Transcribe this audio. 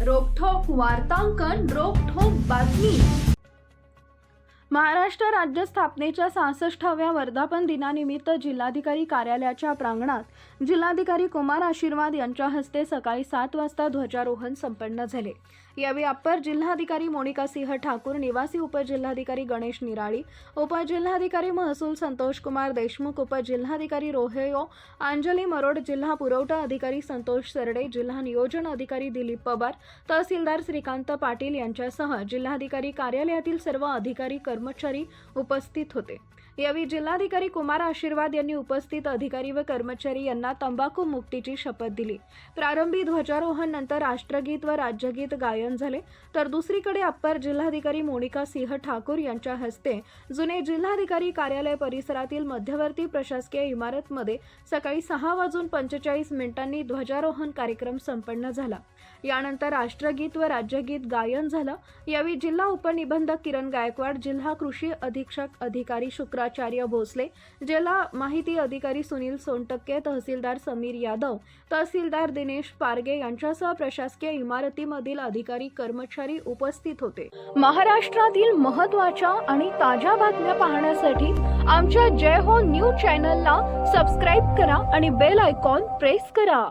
वार्तांकन रोखोक बातमी. महाराष्ट्र राज्य स्थापनेच्या सहासष्टाव्या वर्धापन दिनानिमित्त जिल्हाधिकारी कार्यालयाच्या प्रांगणात जिल्हाधिकारी कुमार आशीर्वाद यांच्या हस्ते सकाळी सात वाजता ध्वजारोहण संपन्न झाले. यावेळी अप्पर जिल्हाधिकारी मोनिका सिंह ठाकूर निवासी उपजिल्हाधिकारी गणेश निराळी उपजिल्हाधिकारी महसूल संतोष कुमार देशमुख उपजिल्हाधिकारी रोहेयो अंजली मरोड जिल्हा पुरवठा अधिकारी संतोष सरडे जिल्हा नियोजन अधिकारी दिलीप पवार तहसीलदार श्रीकांत पाटील यांच्यासह जिल्हाधिकारी कार्यालयातील सर्व अधिकारी कर्मचारी उपस्थित होते. यावेळी जिल्हाधिकारी कुमार आशीर्वाद यांनी उपस्थित अधिकारी व कर्मचारी यांना तंबाखू मुक्तीची शपथ दिली. प्रारंभी ध्वजारोहण नंतर राष्ट्रगीत व राज्यगीत गायन झाले. तर दुसरीकडे अप्पर जिल्हाधिकारी मोनिका सिंह ठाकूर यांच्या हस्ते जुने जिल्हाधिकारी कार्यालय परिसरातील मध्यवर्ती प्रशासकीय इमारतमध्ये सकाळी सहा वाजून पंचेचाळीस मिनिटांनी ध्वजारोहण कार्यक्रम संपन्न झाला. यानंतर राष्ट्रगीत व राज्यगीत गायन झालं. यावेळी जिल्हा उपनिबंधक किरण गायकवाड जिल्हा कृषी अधीक्षक अधिकारी शुक्राचार्य भोसले जिल्हा माहिती अधिकारी सुनील सोनटक्के तहसीलदार समीर यादव तहसीलदार दिनेश पारगे यांच्यासह प्रशासकीय इमारतीमधील अधिकारी कर्मचारी उपस्थित होते. महाराष्ट्रातील महत्त्वाच्या आणि ताज्या बातम्या पाहण्यासाठी आमच्या जय हो न्यूज चॅनलला सबस्क्राईब करा आणि बेल आयकॉन प्रेस करा.